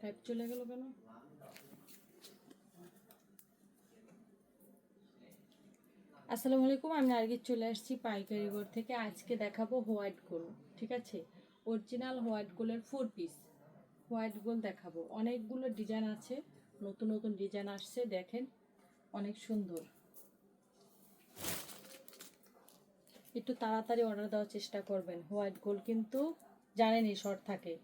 Type চলে গেল কেন? আসসালামু আলাইকুম, আমি আরগির চলে আসছি পাইকারি ঘর থেকে। আজকে দেখাবো হোয়াইট গোল, ঠিক আছে? অরিজিনাল হোয়াইট গোলের ফোর পিস হোয়াইট গোল দেখাবো। অনেকগুলো ডিজাইন আছে, নতুন নতুন ডিজাইন আসছে, দেখেন, অনেক সুন্দর। একটু তাড়াতাড়ি অর্ডার দেওয়ার চেষ্টা করবেন। হোয়াইট গোল কিন্তু জানেনই, শর্ট থাকে।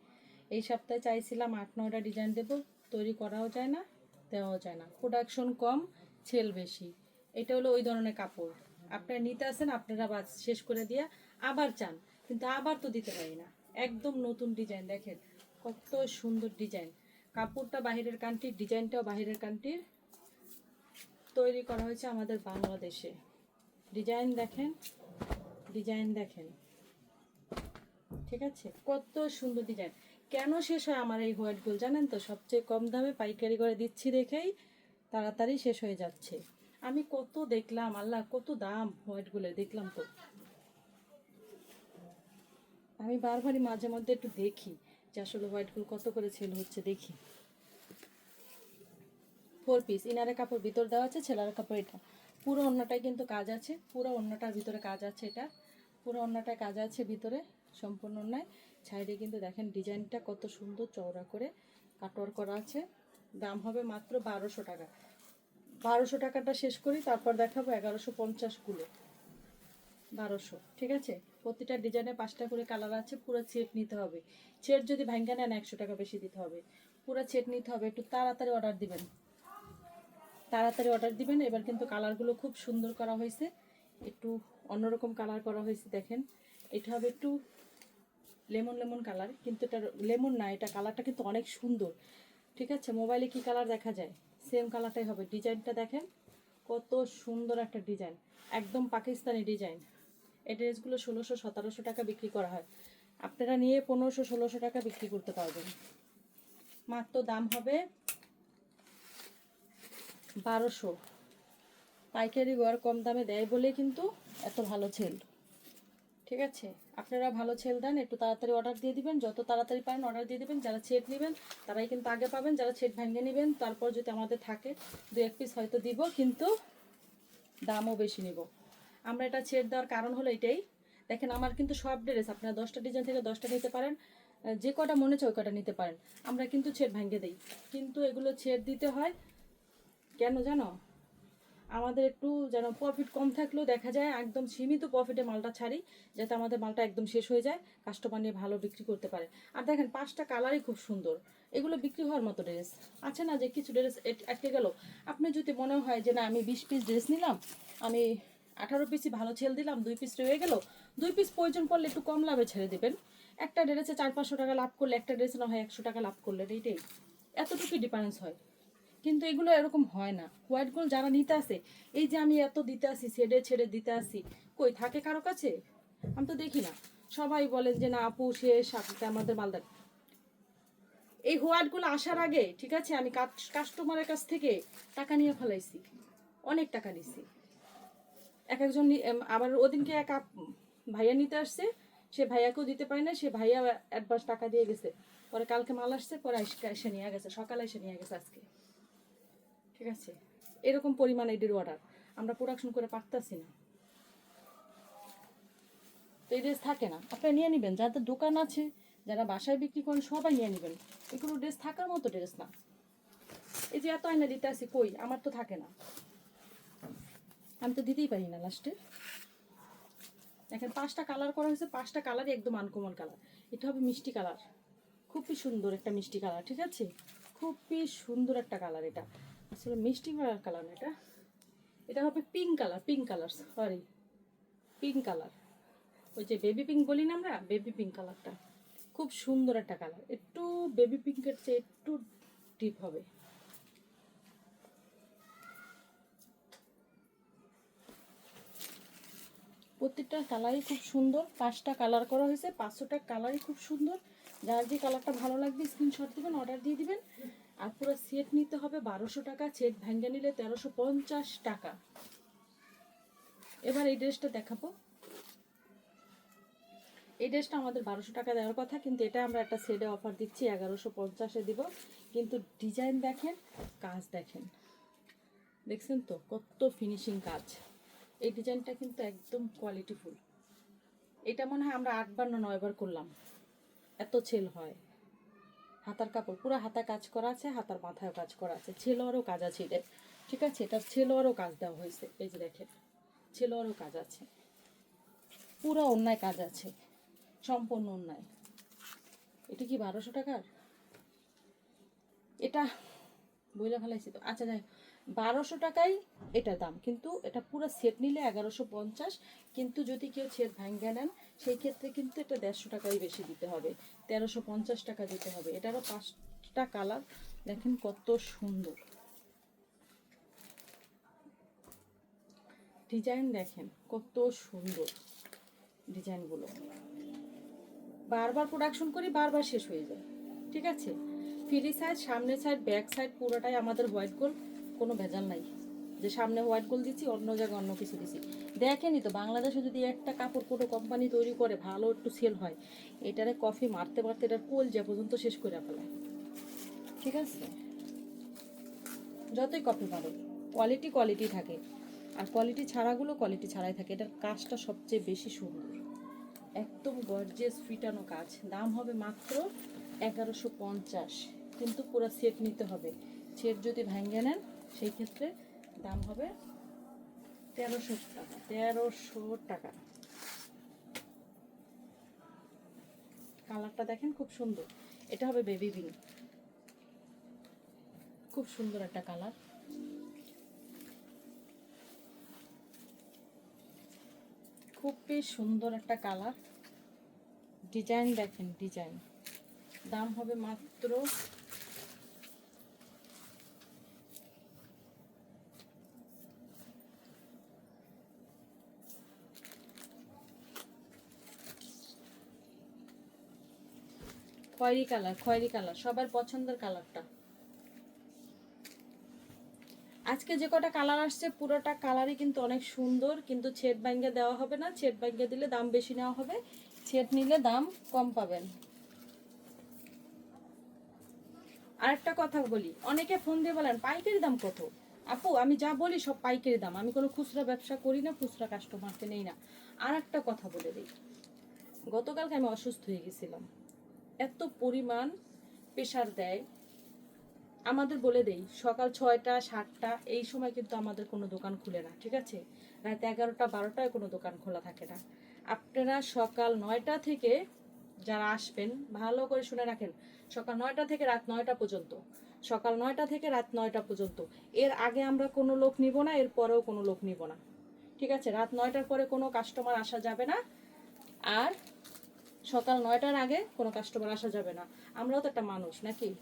এই সপ্তাহে চাইছিলাম আট, নয়টা ডিজাইন দেব, তৈরি করাও যায় না, দেওয়াও যায় না। প্রোডাকশন কম ছেল বেশি। এটা হলো ওই ধরনের কাপড়। আপনারা নিতে আসেন, আপনারা বাস শেষ করে দিয়ে আবার চান। কিন্তু আবার তো দিতে পারি না। একদম নতুন ডিজাইন দেখেন কত সুন্দর ডিজাইন কাপড়টা বাহিরের কান্ট্রির ডিজাইনটাও বাহিরের কান্ট্রির তৈরি করা হয়েছে আমাদের বাংলাদেশে। ডিজাইন দেখেন ডিজাইন দেখেন। ঠিক আছে? কত সুন্দর ডিজাইন কেন শেষ হয় আমার এই হোয়াইট গোল জানেন তো? সবচেয়ে কম দামে পাইকারি করে দিচ্ছি দেখেই তাড়াতাড়ি শেষ হয়ে যাচ্ছে। আমি কত দেখলাম, আল্লাহ, কত দাম হোয়াইট গোলের দেখলাম তো। আমি বারবারই মাঝে মধ্যে একটু দেখি যে আসলে হোয়াইট গোল কত করে সেল হচ্ছে, দেখি। ফোর পিস ইনারের কাপড় ভিতর দেওয়া আছে, ছেলের কাপড় এটা। পুরো অন্যটায় কিন্তু কাজ আছে, পুরো অন্যটার ভিতরে কাজ আছে এটা। পুরো অন্যটায় কাজ আছে ভিতরে, সম্পূর্ণ অন্যায় সাইডে কিন্তু দেখেন ডিজাইনটা কত সুন্দর চওড়া করে কাটওয়ার করা আছে। দাম হবে মাত্র বারোশো টাকা। বারোশো টাকাটা শেষ করি, তারপর দেখাবো এগারোশো পঞ্চাশগুলো বারোশো, ঠিক আছে? প্রতিটা ডিজাইনে পাঁচটা করে কালার আছে, পুরো সেট নিতে হবে। সেট যদি ভাঙ্গা নেন, একশো টাকা বেশি দিতে হবে। পুরো সেট নিতে হবে, একটু তাড়াতাড়ি অর্ডার দিবেন। তাড়াতাড়ি অর্ডার দিবেন, এবার কিন্তু কালারগুলো খুব সুন্দর করা হয়েছে। একটু অন্যরকম কালার করা হয়েছে, দেখেন। এটা হবে একটু লেমন লেমন কালার কিন্তু এটা লেমন না, এটা কালারটা কিন্তু অনেক সুন্দর। ঠিক আছে মোবাইলে কি কালার দেখা যায়? সেম কালারটাই হবে। ডিজাইনটা দেখেন, কত সুন্দর একটা ডিজাইন একদম পাকিস্তানি ডিজাইন এই ড্রেসগুলো ষোলোশো সতেরোশো টাকা বিক্রি করা হয়। আপনারা নিয়ে পনেরোশো ষোলোশো টাকা বিক্রি করতে পারবেন। মাত্র দাম হবে বারোশো। পাইকারি ঘর কম দামে দেয় বলে কিন্তু এত ভালো ছেল। ঠিক আছে? আপনারা ভালো ছেল দেন, একটু তাড়াতাড়ি অর্ডার দিয়ে দিবেন। যত তাড়াতাড়ি পারেন অর্ডার দিয়ে দিবেন। যারা ছেট নেবেন, তারাই কিন্তু আগে পাবেন। যারা ছেট ভেঙে নেবেন, তারপর যদি আমাদের থাকে, দু এক পিস হয়তো দিব, কিন্তু দামও বেশি নিব। আমরা এটা ছেট দেওয়ার কারণ হলো এটাই। দেখেন, আমার কিন্তু সব ড্রেস আপনারা দশটা ডিজাইন থেকে দশটা নিতে পারেন, যে কটা মনে হচ্ছে ওই কটা নিতে পারেন। আমরা কিন্তু ছেট ভেঙে দিই। কিন্তু এগুলো ছেট দিতে হয়, কেন জানো? আমাদের একটু যেন প্রফিট কম থাকলেও দেখা যায় একদম সীমিত প্রফিটে মালটা ছাড়ি, যাতে আমাদের মালটা একদম শেষ হয়ে যায় কাস্টমার নিয়ে ভালো বিক্রি করতে পারে। আর দেখেন, পাঁচটা কালারই খুব সুন্দর। এগুলো বিক্রি হওয়ার মতো ড্রেস আছে না, যে কিছু ড্রেস আটকে গেল। আপনি যদি মনে হয় যে না, আমি বিশ পিস ড্রেস নিলাম, আমি আঠারো পিসই ভালো ছেল দিলাম, দুই পিস রয়ে গেল, দুই পিস প্রয়োজন পড়লে একটু কম লাভে ছেড়ে দেবেন। একটা ড্রেসে চার পাঁচশো টাকা লাভ করলে, একটা ড্রেসে না হয় একশো টাকা লাভ করলেন এইটাই এতটুকুই ডিফারেন্স হয়। কিন্তু এগুলো এরকম হয় না। হোয়াইট গোল্ড যারা নিতে আসে, এই যে আমি এত দিতে আসি, ছেড়ে ছেড়ে দিতে আসি, কই থাকে কারও কাছে? আমি তো দেখি না। সবাই বলেন যে, না আপু শেষ আপনি আমাদের মালদার এই হোয়াইটগুলো আসার আগে, ঠিক আছে, আমি কাস্টমারের কাছ থেকে টাকা নিয়ে ফেলাইছি। অনেক টাকা নিছি। এক একজন আবার ওদিনকে এক ভাইয়া নিতে আসছে, সে ভাইয়াকেও দিতে পারে না, সে ভাইয়া অ্যাডভান্স টাকা দিয়ে গেছে। পরে কালকে মাল আসছে, পরে এসে নিয়ে গেছে, সকালে এসে নিয়ে গেছে আজকে। ঠিক আছে? এরকম পরিমাণ এটির অর্ডার আমরা প্রোডাকশন করে পারতাছি না। তো এই ড্রেস থাকে না। আপনারা নিয়ে নেবেন। যাদের দোকান আছে, যারা বাসায় বিক্রি করেন, সবাই নিয়ে নেবেন। এগুলো ড্রেস থাকার মতো ড্রেস না। এই যে এত আয়না দিতে আসি কই? আমার তো থাকে না। আমি তো দিতেই পারি না লাস্টে দেখেন, পাঁচটা কালার করা হয়েছে। পাঁচটা কালারই একদম আনকমন কালার এটা হবে মিষ্টি কালার খুবই সুন্দর একটা মিষ্টি কালার ঠিক আছে? খুবই সুন্দর একটা কালার এটা। আসলে মিষ্টি কালার কালার এটা। এটা হবে pink colour pink colour sorry pink colour ওই যে বেবি পিঙ্ক বলি না আমরা বেবি পিঙ্ক কালারটা খুব সুন্দর একটা কালার একটু বেবি পিঙ্কের চেয়ে একটু ডিপ হবে। প্রত্যেকটা কালারই খুব সুন্দর। পাঁচটা কালার করা হয়েছে, পাঁচশোটা কালারই খুব সুন্দর। যার যে কালারটা ভালো লাগবে স্ক্রিনশট দিবেন অর্ডার দিয়ে দিবেন। আর পুরো সেট নিতে হবে বারোশো টাকা সেট ভেঙে নিলে তেরোশো পঞ্চাশ টাকা। এবার এই ড্রেসটা দেখাবো। এই ড্রেসটা আমাদের বারোশো টাকা দেওয়ার কথা, কিন্তু এটা আমরা একটা সেডে অফার দিচ্ছি, এগারোশো পঞ্চাশে দিব। কিন্তু ডিজাইন দেখেন, কাজ দেখেন। দেখছেন তো, কত ফিনিশিং কাজ। এই ডিজাইনটা কিন্তু একদম কোয়ালিটিফুল এটা মনে হয় আমরা আটবার না নয়বার করলাম। এত ছেল হয়। হাতার কাপড়, পুরো হাতা কাজ করা আছে, হাতার মাথায় কাজ করা আছে। ছেলোয়ারও কাজ আছে এটা। ঠিক আছে? এটা ছেলোয়ারও কাজ দেওয়া হয়েছে। এই যে দেখেন ছেলোয়ারও কাজ আছে। পুরো অন্যায় কাজ আছে। সম্পূর্ণ অন্যায়। এটা কি বারোশো টাকার? এটা বইলে ফেলাইছি তো। আচ্ছা যাই বারোশো টাকাই এটা দাম। কিন্তু এটা পুরো সেট নিলে এগারোশো পঞ্চাশ। কিন্তু যদি কেউ সেট ভাঙ্গা নেন, সেই ক্ষেত্রে কিন্তু এটা দেড়শো টাকাই বেশি দিতে হবে। তেরোশো পঞ্চাশ টাকা দিতে হবে। এটারও পাঁচটা কালার দেখেন কত সুন্দর। ডিজাইন দেখেন কত সুন্দর ডিজাইনগুলো। বারবার প্রোডাকশন করি, বারবার শেষ হয়ে যায়। ঠিক আছে? ফ্রি সাইড সামনে সাইড ব্যাক সাইড পুরোটাই আমাদের হোয়াইট গোল্ড কোনো ভেজাল নাই। যে সামনে হোয়াইট গোল্ড দিচ্ছি, অন্য জায়গায় অন্য কিছু দিচ্ছি। দেখেনি তো, বাংলাদেশে যদি একটা কাপড় কোনো কোম্পানি তৈরি করে, ভালো একটু সেল হয়, এটারে কফি মারতে মারতে এটার কোল যে পর্যন্ত শেষ করে ফেলায় ঠিক আছে? যতই কফি মারো কোয়ালিটি কোয়ালিটি থাকে। আর কোয়ালিটি ছাড়াগুলো কোয়ালিটি ছাড়াই থাকে। এটার কাজটা সবচেয়ে বেশি সুন্দর। একদম গর্জেস ফিটানো কাজ। দাম হবে মাত্র এগারোশো পঞ্চাশ। কিন্তু পুরো সেট নিতে হবে। সেট যদি ভেঙে নেন সেই ক্ষেত্রে দাম হবে তেরোশো টাকা তেরোশো টাকা। কালারটা দেখেন খুব সুন্দর। এটা হবে বেবি পিঙ্ক খুব সুন্দর একটা কালার। খুবই সুন্দর একটা কালার। ডিজাইন দেখেন, ডিজাইন। দাম হবে মাত্র খয়েরি কালার খয়েরি কালার, সবার পছন্দের কালারটা। আজকে যে কটা কালার আসছে, পুরোটা কালারই কিন্তু অনেক সুন্দর, কিন্তু ছেট ব্যাঙ্গে দেওয়া হবে না। ছেট ব্যাঙ্গে দিলে দাম বেশি নেওয়া হবে। ছেট নিলে দাম কম পাবেন। আরেকটা কথা বলি, অনেকে ফোন দিয়ে বলেন, পাইকারি দাম কত? আপু, আমি যা বলি সব পাইকারি দাম। আমি কোনো খুচরা ব্যবসা করি না, খুচরা কাস্টমারকে নেই না। আর একটা কথা বলে দিই, গতকালকে আমি অসুস্থ হয়ে গেছিলাম। এত পরিমাণ প্রেশার দেয়। আমাদের বলে দেই, সকাল ছয়টা, সাতটা, এই সময় কিন্তু আমাদের কোনো দোকান খুলে না, ঠিক আছে? রাত এগারোটা, বারোটায় কোনো দোকান খোলা থাকে না। আপনারা সকাল নয়টা থেকে যারা আসবেন, ভালো করে শুনে রাখেন, সকাল নয়টা থেকে রাত নয়টা পর্যন্ত, সকাল নয়টা থেকে রাত নয়টা পর্যন্ত। এর আগে আমরা কোনো লোক নিব না, এর পরেও কোনো লোক নিব না, ঠিক আছে? রাত নয়টার পরে কোনো কাস্টমার আসা যাবে না। আর সকাল নয়টার আগে কোনো কাস্টমার আসা যাবে না। আমরাও তো একটা মানুষ, নাকি?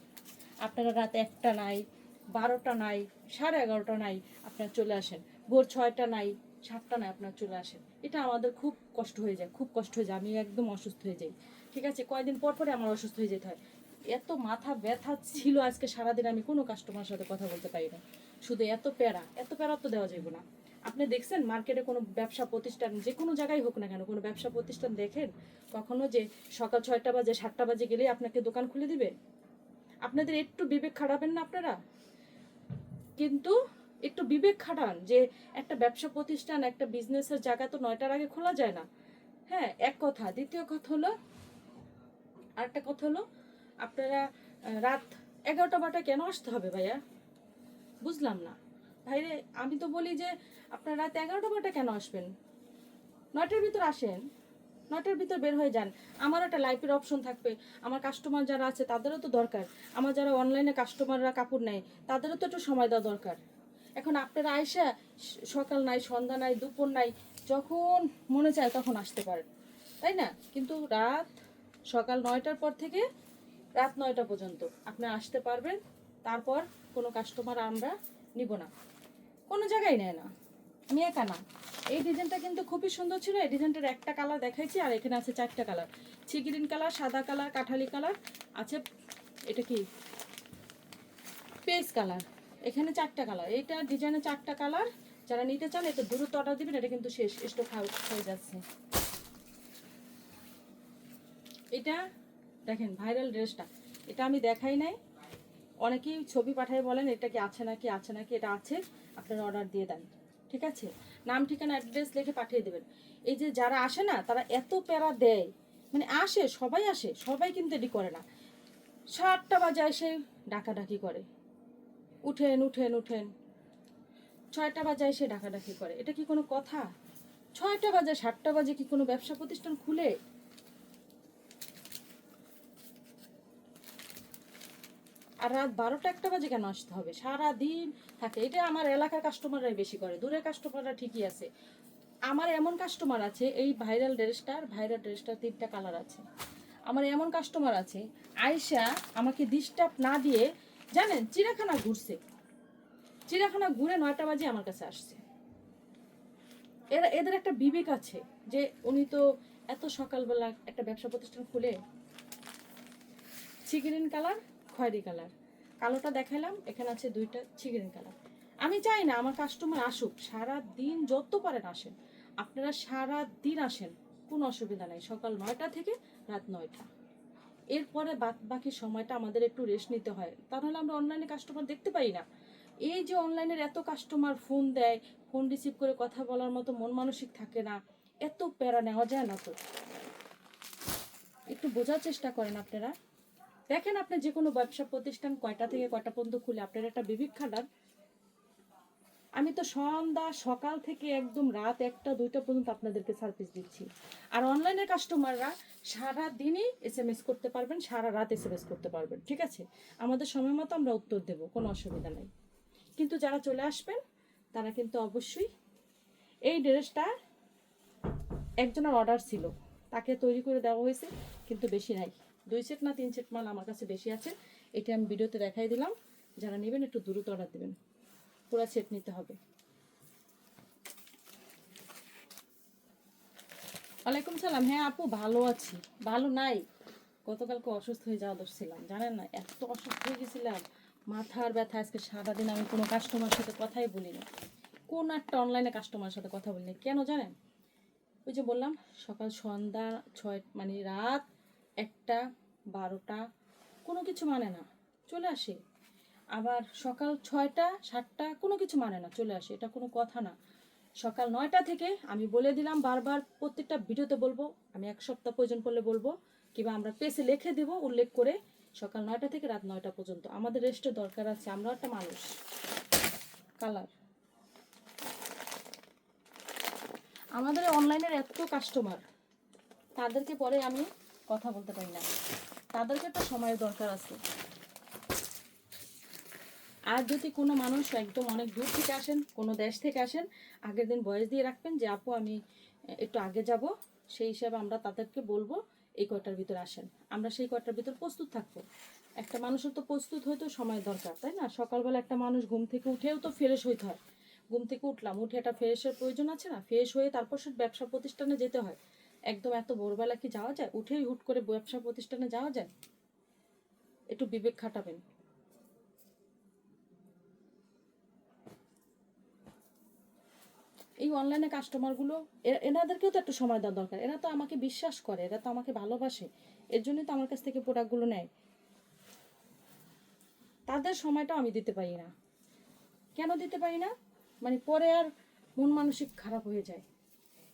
আপনারা রাত একটা নাই, বারোটা নাই, সাড়ে এগারোটা নাই, আপনারা চলে আসেন। ভোর ছয়টা নাই, সাতটা নাই, আপনারা চলে আসেন। এটা আমাদের খুব কষ্ট হয়ে যায়, খুব কষ্ট হয়ে যায়। আমি একদম অসুস্থ হয়ে যাই। ঠিক আছে, কয়দিন পর পরে আমার অসুস্থ হয়ে যেতে হয়। এত মাথা ব্যথা ছিল আজকে, সারাদিন আমি কোনো কাস্টমার সাথে কথা বলতে পারি না। শুধু এত প্যারা এত প্যারা তো দেওয়া যাবে না। আপনি দেখছেন মার্কেটে কোনো ব্যবসা প্রতিষ্ঠান, যে কোনো জায়গায় হোক না কেন, কোনো ব্যবসা প্রতিষ্ঠান দেখেন কখনো যে সকাল ছয়টা বাজে, সাতটা বাজে গেলেই আপনাকে দোকান খুলে দিবে? আপনাদের একটু বিবেক খাটাবেন না আপনারা? কিন্তু একটু বিবেক খাটান যে একটা ব্যবসা প্রতিষ্ঠান, একটা বিজনেসের জায়গা তো নয়টার আগে খোলা যায় না। হ্যাঁ এক কথা। দ্বিতীয় কথা হলো, আরেকটা কথা হলো, আপনারা রাত এগারোটা বারোটা কেন আসতে হবে ভাইয়া? বুঝলাম না। ভাইরে, আমি তো বলি যে আপনারা রাত এগারোটা বারোটা কেন আসবেন? নয়টার ভিতর আসেন। নয়টার ভিতর বের হয়ে যান। আমারও একটা লাইফের অপশন থাকবে। আমার কাস্টমার যারা আছে, তাদেরও তো দরকার। আমার যারা অনলাইনে কাস্টমাররা কাপড় নেয়, তাদেরও তো একটু সময় দেওয়া দরকার। এখন আপনারা আইসা, স- সকাল নাই, সন্ধ্যা নাই, দুপুর নাই, যখন মনে চায় তখন আসতে পারেন। তাই না? কিন্তু রাত সকাল নয়টার পর থেকে রাত নয়টা পর্যন্ত। আপনি আসতে পারবেন, তারপর কোনো কাস্টমার আমরা নিব না। কোনো জায়গায় নেয় না। আমি একা না। এই ডিজাইনটা কিন্তু খুবই সুন্দর ছিল। এই ডিজাইনটার একটা কালার দেখাইছি, আর এখানে আছে চারটা কালার। সি গ্রিন কালার, সাদা কালার, কাঠালি কালার, আছে এটা কি? পেস কালার। এখানে চারটা কালার। এইটা ডিজাইনে চারটা কালার। যারা নিতে চান এটা দ্রুত অর্ডার দিবেন, এটা কিন্তু শেষ। স্টক হয়ে যাচ্ছে। এটা দেখেন ভাইরাল ড্রেসটা এটা আমি দেখাই নাই। অনেকেই ছবি পাঠায় বলেন, এটা কি আছে নাকি আছে নাকি, এটা আছে। আপনারা অর্ডার দিয়ে দেন, ঠিক আছে? নাম, ঠিকানা অ্যাড্রেস লিখে পাঠিয়ে দেবেন। এই যে যারা আসে না, তারা এত প্যারা দেয়। মানে আসে, সবাই আসে, সবাই কিন্তু এটি করে না। সাতটা বাজে এসে ডাকাডাকি করে। উঠেন উঠেন উঠেন। ছয়টা বাজে এসে ডাকাডাকি করে। এটা কি কোনো কথা? ছয়টা বাজে, সাতটা বাজে কি কোনো ব্যবসা প্রতিষ্ঠান খুলে? আর রাত বারোটা একটা বাজে কেন আসতে হবে? সারা দিন থাকে। এটা আমার এলাকার কাস্টমাররাই বেশি করে। দূরের কাস্টমাররা ঠিকই আছে। আমার এমন কাস্টমার আছে, এই ভাইরাল ড্রেসটার ভাইরাল ড্রেসটার তিনটা কালার আছে। আমার এমন কাস্টমার আছে আয়সা আমাকে ডিস্টার্ব না দিয়ে, জানেন চিড়াখানা ঘুরছে। চিড়াখানা ঘুরে নয়টা বাজে আমার কাছে আসছে। এরা, এদের একটা বিবেক আছে যে উনি তো এত সকালবেলা একটা ব্যবসা প্রতিষ্ঠান খুলে চিকেরিন কালার খয়েরি কালার। কালোটা দেখালাম, এখানে আছে দুইটা চিকেরিন কালার। আমি চাই না আমার কাস্টমার আসুক সারা দিন যত পারেন আসেন। আপনারা সারা দিন আসেন, কোনো অসুবিধা নাই, সকাল নয়টা থেকে রাত নয়টা। এরপরে বাদ বাকি সময়টা আমাদের একটু রেস্ট নিতে হয়। তা নাহলে আমরা অনলাইনে কাস্টমার দেখতে পাই না। এই যে অনলাইনের এত কাস্টমার ফোন দেয় ফোন রিসিভ করে কথা বলার মতো মন মানসিক থাকে না, এত প্যারা নেওয়া যায় না তো। একটু বোঝার চেষ্টা করেন আপনারা। দেখেন আপনি যে কোনো ব্যবসা প্রতিষ্ঠান কয়টা থেকে কয়টা পর্যন্ত খুলে, আপনার একটা বিবেক খাটার আমি তো সন্ধ্যা, সকাল থেকে একদম রাত একটা, দুইটা পর্যন্ত আপনাদেরকে সার্ভিস দিচ্ছি। আর অনলাইনের কাস্টমাররা সারা দিনই এস এম এস করতে পারবেন, সারা রাত এস এম এস করতে পারবেন, ঠিক আছে? আমাদের সময় মতো আমরা উত্তর দেব, কোনো অসুবিধা নাই। কিন্তু যারা চলে আসবেন, তারা কিন্তু অবশ্যই এই ড্রেসটা একজনের অর্ডার ছিল, তাকে তৈরি করে দেওয়া হয়েছে, কিন্তু বেশি নাই। দুই সেট না, তিন সেট মাল আমার কাছে বেশি আছে। এটা আমি ভিডিওতে দেখাই দিলাম। যারা নেবেন একটু দ্রুত অর্ডার দেবেন। পুরো সেট নিতে হবে। ওয়ালাইকুম সালাম। হ্যাঁ আপু, ভালো আছি। ভালো নাই। গতকালকে অসুস্থ হয়ে যাওয়া ছিলাম। জানেন না, এত অসুস্থ হয়ে গেছিলাম। মাথার ব্যথা, আজকে সারাদিন আমি কোনো কাস্টমার সাথে কথাই বলি না কোন একটা অনলাইনে কাস্টমারের সাথে কথা বলি না কেন জানেন? ওই যে বললাম, সকাল সন্ধ্যা ছয় মানে রাত একটা, বারোটা, কোনো কিছু মানে না। চলে আসে। আবার সকাল ছয়টা, সাতটা, কোনো কিছু মানে না, চলে আসে। এটা কোনো কথা না। সকাল নয়টা থেকে আমি বলে দিলাম বারবার, প্রত্যেকটা ভিডিওতে বলব, আমি এক সপ্তাহ প্রয়োজন পড়লে বলব, কিংবা আমরা পেসে লিখে দেব, উল্লেখ করে সকাল নয়টা থেকে রাত নয়টা পর্যন্ত। আমাদের রেস্টের দরকার আছে, আমরা একটা মানুষ। কালার। আমাদের অনলাইনের এত কাস্টমার, তাদেরকে পরে আমি কথা বলতে পারি না। তাদেরকে একটা সময়ের দরকার আছে। আর যদি কোনো মানুষ একদম অনেক দূর থেকে আসেন, কোনো দেশ থেকে আসেন, আগের দিন বয়স দিয়ে রাখবেন যে, আপু, আমি একটু আগে যাব। সেই হিসাবে আমরা তাদেরকে বলব এই কয়টার ভিতরে আসেন। আমরা সেই কয়টার ভিতর প্রস্তুত থাকব। একটা মানুষের তো প্রস্তুত হইতেও সময় দরকার, তাই না? সকালবেলা একটা মানুষ ঘুম থেকে উঠেও তো ফ্রেশ হইতে হয়। ঘুম থেকে উঠলাম, উঠে একটা ফ্রেশের প্রয়োজন আছে না? ফ্রেশ হয়ে তারপর সে ব্যবসা প্রতিষ্ঠানে যেতে হয়। একদম এত ভোরবেলা কি যাওয়া যায়? উঠেই হুট করে ব্যবসা প্রতিষ্ঠানে যাওয়া যায়? একটু বিবেক খাটাবেন। এই অনলাইনে কাস্টমারগুলো এনাদেরকেও তো একটু সময় দেওয়া দরকার। এরা তো আমাকে বিশ্বাস করে, এরা তো আমাকে ভালোবাসে। এর জন্যই তো আমার কাছ থেকে প্রোডাক্টগুলো নেয়। তাদের সময়টাও আমি দিতে পারি না। কেন দিতে পারি না? মানে পরে আর মন মানসিক খারাপ হয়ে যায়।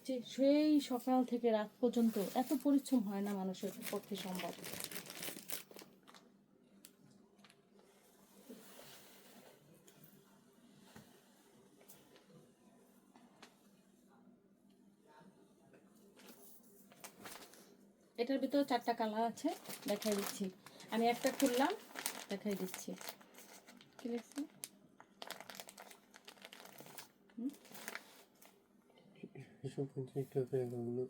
যে সেই সকাল থেকে রাত পর্যন্ত এত পরিশ্রম হয় না মানুষের পক্ষে সম্ভব। এটার ভিতরে চারটা কালার আছে, দেখাই দিচ্ছি। আমি একটা খুললাম, দেখাই দিচ্ছি। কি লিখছে? এসব টাকা এগুলো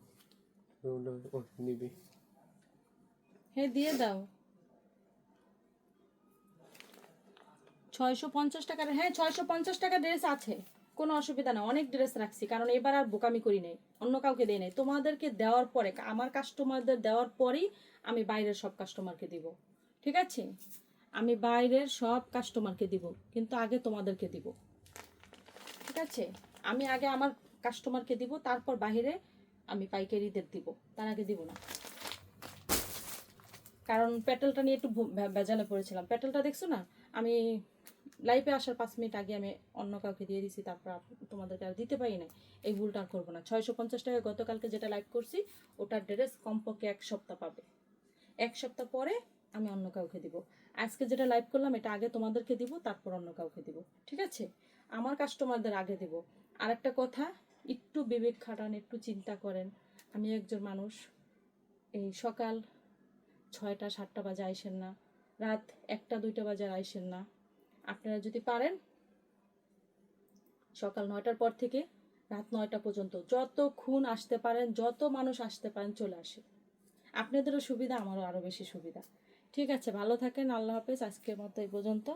ওটা ওটা নিবি। হ্যাঁ দিয়ে দাও। ছয়শো পঞ্চাশ টাকার হ্যাঁ ছয়শো পঞ্চাশ টাকা ড্রেস আছে। কোনো অসুবিধা না, অনেক ড্রেস রাখছি, কারণ এবার আর বোকামি করি নাই, অন্য কাউকে দেই নাই। তোমাদেরকে দেওয়ার পরে, আমার কাস্টমারদের দেওয়ার পরেই আমি বাইরের সব কাস্টমারকে দিব, ঠিক আছে? আমি বাইরের সব কাস্টমারকে দিব, কিন্তু আগে তোমাদেরকে দিব, ঠিক আছে? আমি আগে আমার কাস্টমারকে দিব, তারপর বাইরে আমি পাইকারিদের দিব। তার আগে দিব না। কারণ পেট্রোলটা নিয়ে একটু ভেজালে পড়েছিলাম। পেট্রোলটা দেখছ না? আমি লাইফে আসার পাঁচ মিনিট আগে আমি অন্য কাউকে দিয়ে দিছি, তারপর তোমাদেরকে আর দিতে পারি না এই ভুলটা আর করব না। ছয়শো পঞ্চাশ টাকা গতকালকে যেটা লাইভ করছি, ওটার ড্রেস কমপক্ষে এক সপ্তাহ পাবে। এক সপ্তাহ পরে আমি অন্য কাউকে দিব। আজকে যেটা লাইভ করলাম, এটা আগে তোমাদেরকে দিব, তারপর অন্য কাউকে দিব। ঠিক আছে? আমার কাস্টমারদের আগে দিব। আর একটা কথা একটু বিবেক খাটান, একটু চিন্তা করেন। আমি একজন মানুষ। এই সকাল ছয়টা, সাতটা বাজে আইসেন না। রাত একটা, দুইটা বাজে আইসেন না। আপনারা যদি পারেন, সকাল নয়টার পর থেকে রাত নয়টা পর্যন্ত যত খুন আসতে পারেন, যত মানুষ আসতে পারেন, চলে আসে। আপনাদেরও সুবিধা, আমারও আরও বেশি সুবিধা। ঠিক আছে, ভালো থাকেন, আল্লাহ হাফেজ। আজকের মতো এই পর্যন্ত।